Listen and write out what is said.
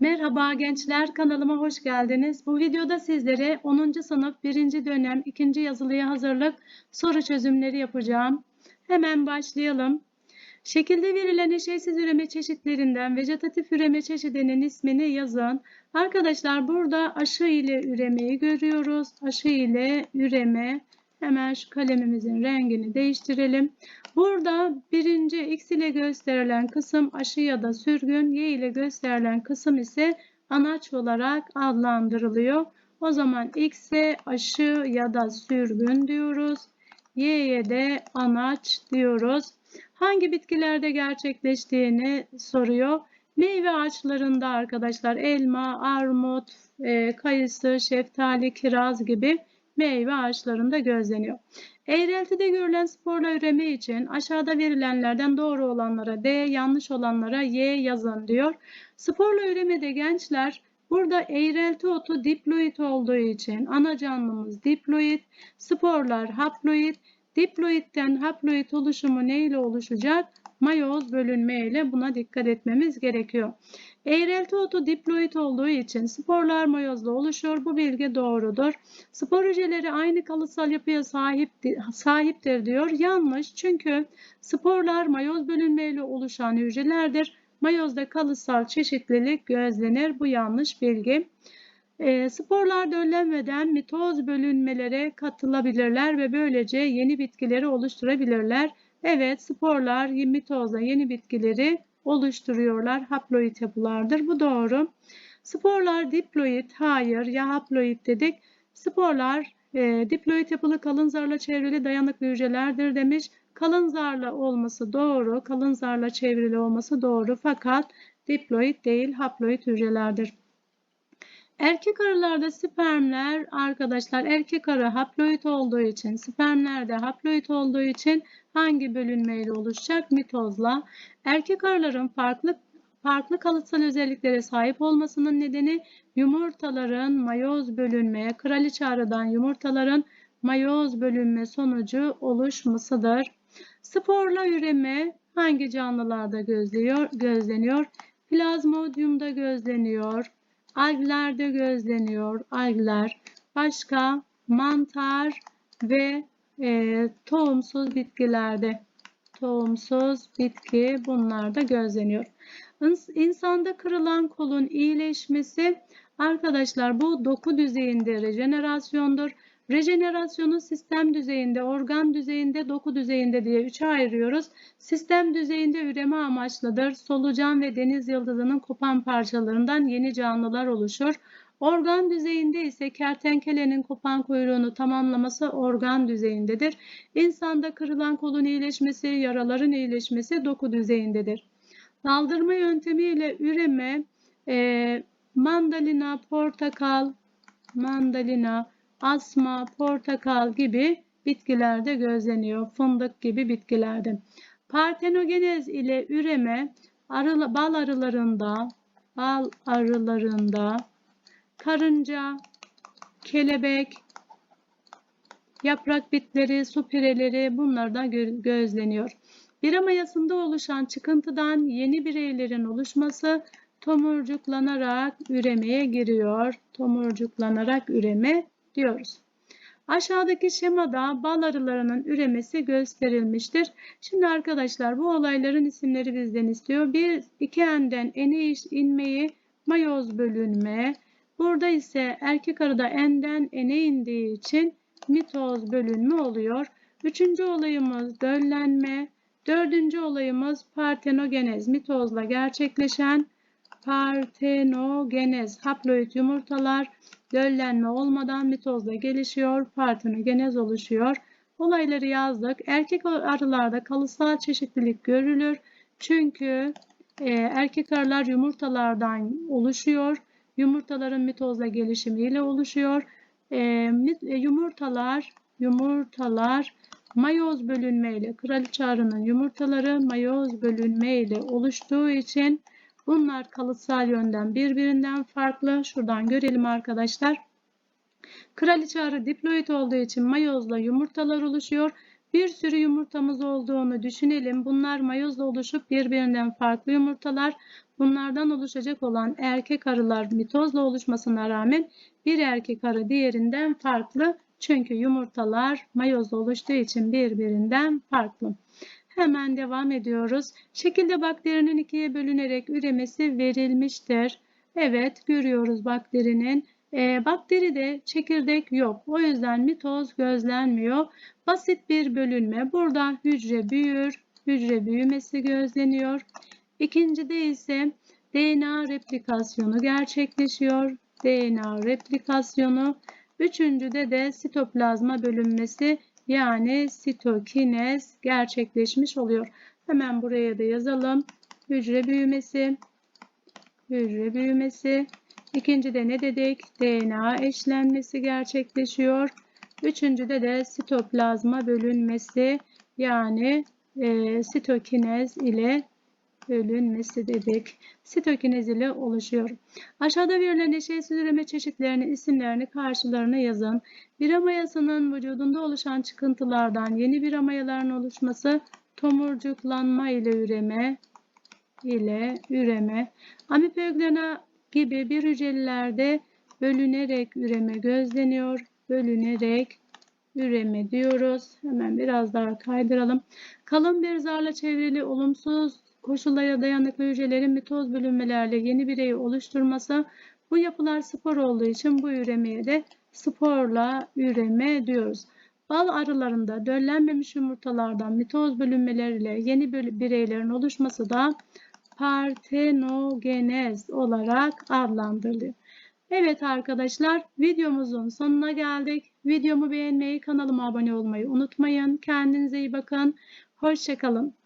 Merhaba gençler, kanalıma hoş geldiniz. Bu videoda sizlere 10. sınıf 1. dönem 2. yazılıya hazırlık soru çözümleri yapacağım. Hemen başlayalım. Şekilde verilen eşeğsiz üreme çeşitlerinden vejetatif üreme çeşidinin ismini yazın. Arkadaşlar burada aşı ile üremeyi görüyoruz. Aşı ile üreme. Hemen şu kalemimizin rengini değiştirelim. Burada birinci x ile gösterilen kısım aşı ya da sürgün, y ile gösterilen kısım ise anaç olarak adlandırılıyor. O zaman x'e aşı ya da sürgün diyoruz. Y'ye de anaç diyoruz. Hangi bitkilerde gerçekleştiğini soruyor. Meyve ağaçlarında arkadaşlar elma, armut, e, kayısı, şeftali, kiraz gibi meyve ağaçlarında gözleniyor. Eğreltide görülen sporla üreme için aşağıda verilenlerden doğru olanlara D, yanlış olanlara Y yazın diyor. Sporla üremede gençler burada eğrelti otu diploid olduğu için ana canlımız diploid, sporlar haploid, diploidten haploid oluşumu ne ile oluşacak? Mayoz bölünme ile buna dikkat etmemiz gerekiyor. Eğrelti otu diploid olduğu için sporlar mayozla oluşur. Bu bilgi doğrudur. Spor hücreleri aynı kalıtsal yapıya sahip, sahiptir diyor. Yanlış çünkü sporlar mayoz bölünmeyle oluşan hücrelerdir. Mayozda kalıtsal çeşitlilik gözlenir. Bu yanlış bilgi. E, sporlar döllenmeden mitoz bölünmelere katılabilirler ve böylece yeni bitkileri oluşturabilirler. Evet sporlar mitozla yeni bitkileri oluşturuyorlar. Haploid yapılardır. Bu doğru. Sporlar diploid, hayır ya haploid dedik. Sporlar e, diploid yapılı kalın zarla çevrili dayanıklı hücrelerdir demiş. Kalın zarla olması doğru, kalın zarla çevrili olması doğru fakat diploid değil haploid hücrelerdir. Erkek arılarda spermler arkadaşlar erkek arı haploid olduğu için spermler de haploid olduğu için hangi bölünmeyle oluşacak? Mitozla. Erkek arıların farklı farklı kalıtsal özelliklere sahip olmasının nedeni yumurtaların mayoz bölünmeye, kraliçe arıdan yumurtaların mayoz bölünme sonucu oluşmasıdır. Sporla üreme hangi canlılarda gözleniyor? gözleniyor? Plazmodiumda gözleniyor. Alglerde gözleniyor. Algler. Başka mantar ve e, tohumsuz bitkilerde. Tohumsuz bitki bunlarda gözleniyor. İnsanda kırılan kolun iyileşmesi arkadaşlar bu doku düzeyinde rejenerasyondur. Rejenerasyonu sistem düzeyinde, organ düzeyinde, doku düzeyinde diye üçe ayırıyoruz. Sistem düzeyinde üreme amaçlıdır. Solucan ve deniz yıldızının kopan parçalarından yeni canlılar oluşur. Organ düzeyinde ise kertenkelenin kopan kuyruğunu tamamlaması organ düzeyindedir. İnsanda kırılan kolun iyileşmesi, yaraların iyileşmesi doku düzeyindedir. Daldırma yöntemiyle üreme e, mandalina, portakal, mandalina, asma, portakal gibi bitkilerde gözleniyor. Fındık gibi bitkilerde. Partenogenez ile üreme arı, bal arılarında, bal arılarında karınca, kelebek, yaprak bitleri, su pireleri bunlar da gözleniyor. Bir mayasında oluşan çıkıntıdan yeni bireylerin oluşması tomurcuklanarak üremeye giriyor. Tomurcuklanarak üreme diyoruz. Aşağıdaki şemada bal arılarının üremesi gösterilmiştir. Şimdi arkadaşlar bu olayların isimleri bizden istiyor. Bir iki enden ene inmeyi mayoz bölünme. Burada ise erkek arıda enden ene indiği için mitoz bölünme oluyor. Üçüncü olayımız döllenme. Dördüncü olayımız partenogenez mitozla gerçekleşen partenogenez haploid yumurtalar döllenme olmadan mitozla gelişiyor, partenogenez oluşuyor. Olayları yazdık. Erkek arılarda kalıtsal çeşitlilik görülür. Çünkü e, erkek arılar yumurtalardan oluşuyor. Yumurtaların mitozla gelişimiyle oluşuyor. E, e yumurtalar yumurtalar mayoz bölünmeyle kraliçe arının yumurtaları mayoz bölünmeyle oluştuğu için Bunlar kalıtsal yönden birbirinden farklı. Şuradan görelim arkadaşlar. Kraliçe arı diploid olduğu için mayozla yumurtalar oluşuyor. Bir sürü yumurtamız olduğunu düşünelim. Bunlar mayozla oluşup birbirinden farklı yumurtalar. Bunlardan oluşacak olan erkek arılar mitozla oluşmasına rağmen bir erkek arı diğerinden farklı. Çünkü yumurtalar mayozla oluştuğu için birbirinden farklı. Hemen devam ediyoruz. Şekilde bakterinin ikiye bölünerek üremesi verilmiştir. Evet görüyoruz bakterinin. E, bakteride çekirdek yok. O yüzden mitoz gözlenmiyor. Basit bir bölünme. Burada hücre büyür. Hücre büyümesi gözleniyor. İkincide ise DNA replikasyonu gerçekleşiyor. DNA replikasyonu. Üçüncüde de sitoplazma bölünmesi yani sitokinez gerçekleşmiş oluyor. Hemen buraya da yazalım. Hücre büyümesi, hücre büyümesi. İkincide ne dedik? DNA eşlenmesi gerçekleşiyor. Üçüncüde de sitoplazma bölünmesi yani e, sitokinez ile bölünmesi dedik. Sitokinez ile oluşuyor. Aşağıda verilen eşeğsiz üreme çeşitlerini, isimlerini, karşılarına yazın. Bira mayasının vücudunda oluşan çıkıntılardan yeni bira mayaların oluşması tomurcuklanma ile üreme ile üreme. Amipöglena gibi bir hücrelerde bölünerek üreme gözleniyor. Bölünerek üreme diyoruz. Hemen biraz daha kaydıralım. Kalın bir zarla çevrili olumsuz koşullara dayanıklı hücrelerin mitoz bölünmelerle yeni bireyi oluşturması bu yapılar spor olduğu için bu üremeye de sporla üreme diyoruz. Bal arılarında döllenmemiş yumurtalardan mitoz bölünmeleriyle yeni bireylerin oluşması da partenogenez olarak adlandırılıyor. Evet arkadaşlar videomuzun sonuna geldik. Videomu beğenmeyi, kanalıma abone olmayı unutmayın. Kendinize iyi bakın. Hoşçakalın.